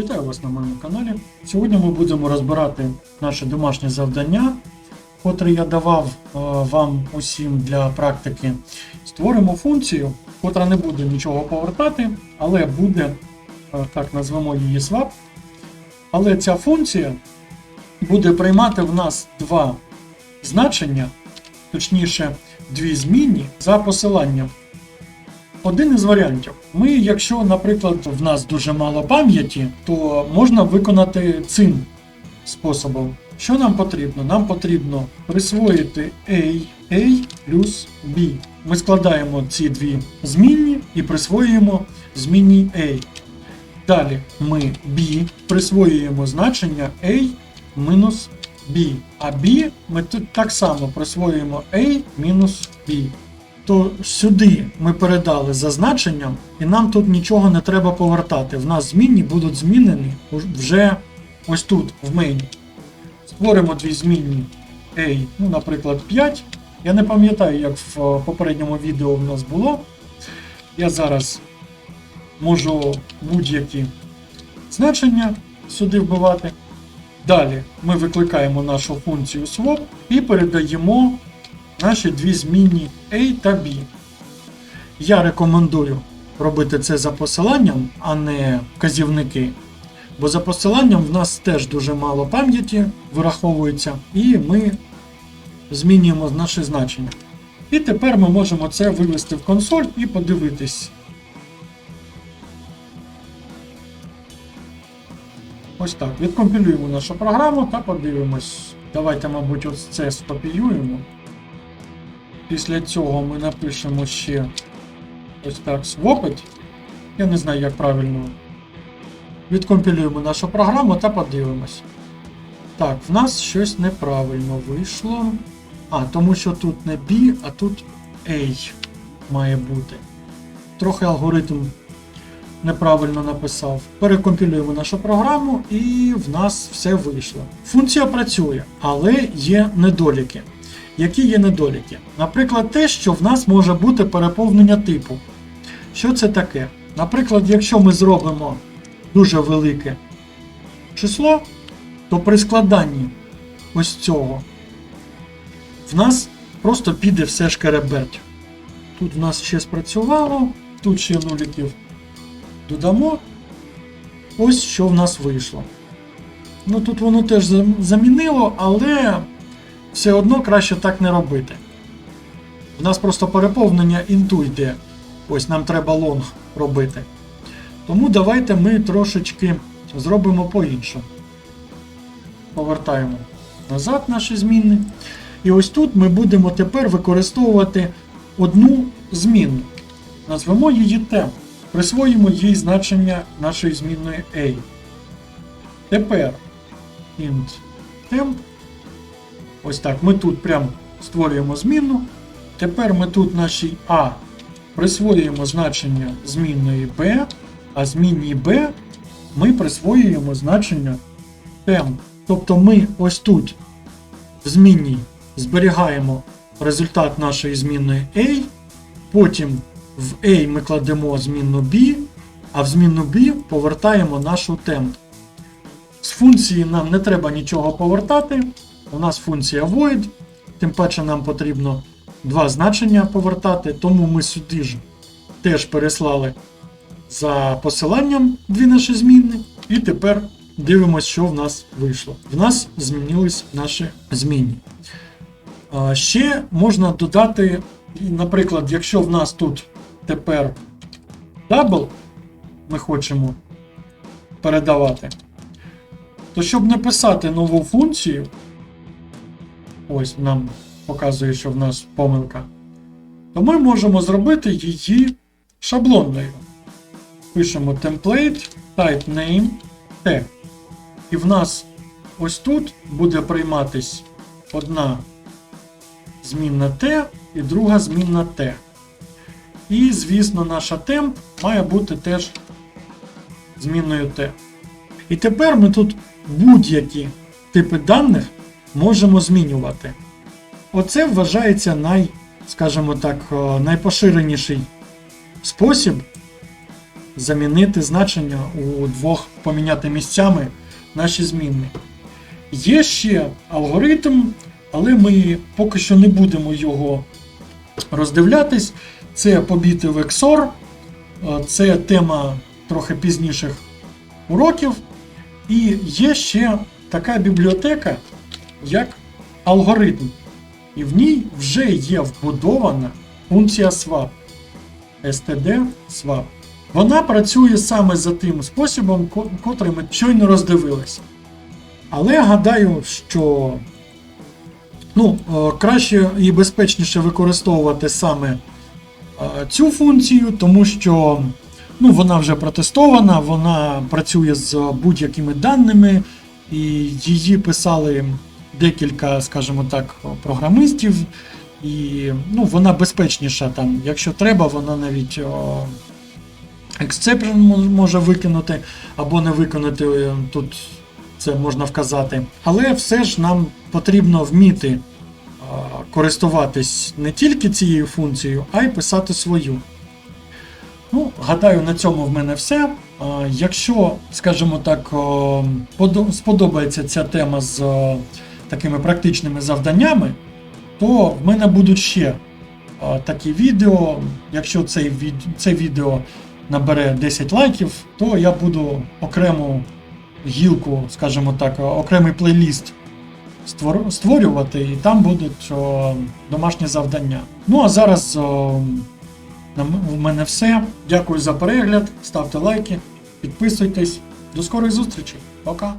Вітаю вас на моєму каналі. Сьогодні ми будемо розбирати наше домашнє завдання, котре я давав е, вам усім для практики. Створимо функцію, котра не буде нічого повертати, але буде, е, так назвемо її swap. Але ця функція буде приймати в нас два значення, точніше, дві змінні за посиланням. Один із варіантів. Ми, якщо, наприклад, в нас дуже мало пам'яті, то можна виконати цим способом. Що нам потрібно? Нам потрібно присвоїти A, A плюс B. Ми складаємо ці дві змінні і присвоюємо змінній A. Далі ми B присвоюємо значення A мінус B. А B ми тут так само присвоюємо A мінус B то сюди ми передали за значенням, і нам тут нічого не треба повертати. В нас змінні будуть змінені вже ось тут, в мейні. Створимо дві змінні A, ну, наприклад, 5. Я не пам'ятаю, як в е, попередньому відео в нас було. Я зараз можу будь-які значення сюди вбивати. Далі ми викликаємо нашу функцію swap і передаємо наші дві змінні A та B. Я рекомендую робити це за посиланням, а не вказівники. Бо за посиланням в нас теж дуже мало пам'яті вираховується, і ми змінюємо наші значення. І тепер ми можемо це вивести в консоль і подивитись. Ось так. Відкомпілюємо нашу програму та подивимось. Давайте, мабуть, ось це скопіюємо. Після цього ми напишемо ще ось так swapit. Я не знаю, як правильно. Відкомпілюємо нашу програму та подивимось. Так, в нас щось неправильно вийшло. А, тому що тут не B, а тут A має бути. Трохи алгоритм неправильно написав. Перекомпілюємо нашу програму і в нас все вийшло. Функція працює, але є недоліки. Які є недоліки? Наприклад, те, що в нас може бути переповнення типу. Що це таке? Наприклад, якщо ми зробимо дуже велике число, то при складанні ось цього в нас просто піде все шкереберть. Тут в нас ще спрацювало, тут ще нуліків додамо. Ось що в нас вийшло. Ну тут воно теж замінило, але все одно краще так не робити. У нас просто переповнення інту. Ось нам треба лонг робити. Тому давайте ми трошечки зробимо по-іншому. Повертаємо назад наші зміни. І ось тут ми будемо тепер використовувати одну зміну. Назвемо її темп. Присвоїмо їй значення нашої змінної A. Тепер int temp Ось так. Ми тут прям створюємо змінну. Тепер ми тут нашій А присвоюємо значення змінної B, а змінній B ми присвоюємо значення temp. Тобто ми ось тут в змінній зберігаємо результат нашої змінної A, потім в A ми кладемо змінну B, а в змінну B повертаємо нашу temp. З функції нам не треба нічого повертати. У нас функція void, тим паче нам потрібно два значення повертати, тому ми сюди ж теж переслали за посиланням дві наші зміни. І тепер дивимося, що в нас вийшло. В нас змінились наші зміни. Ще можна додати, наприклад, якщо в нас тут тепер double ми хочемо передавати, то щоб не писати нову функцію, ось нам показує, що в нас помилка, то ми можемо зробити її шаблонною. Пишемо template, type name, tag. І в нас ось тут буде прийматись одна змінна T і друга змінна T. І, звісно, наша temp має бути теж змінною T. І тепер ми тут будь-які типи даних можемо змінювати. Оце вважається най, скажімо так, найпоширеніший спосіб замінити значення у двох поміняти місцями наші змінні. Є ще алгоритм, але ми поки що не будемо його роздивлятись. Це побіти в XOR, е, це тема трохи пізніших уроків. І є ще така бібліотека, як алгоритм. І в ній вже є вбудована функція swap. std swap. Вона працює саме за тим способом, котрий ми щойно роздивилися. Але гадаю, що ну, е, краще і безпечніше використовувати саме е, цю функцію, тому що ну, вона вже протестована, вона працює з будь-якими даними, і її писали декілька, скажімо так, програмистів. І ну, вона безпечніша там. Якщо треба, вона навіть мо- може викинути або не виконати. е, Тут це можна вказати. Але все ж нам потрібно вміти е, користуватись не тільки цією функцією, а й писати свою. Ну, гадаю, на цьому в мене все. Е, Якщо, скажімо так, сподобається ця тема з такими практичними завданнями, то в мене будуть ще такі відео. Якщо цей, від... це відео набере 10 лайків, то я буду окрему гілку, скажімо так, окремий плейліст створ- створювати, і там будуть домашні завдання. Ну а зараз в мене все. Дякую за перегляд, ставте лайки, підписуйтесь. До скорих зустрічей. Пока!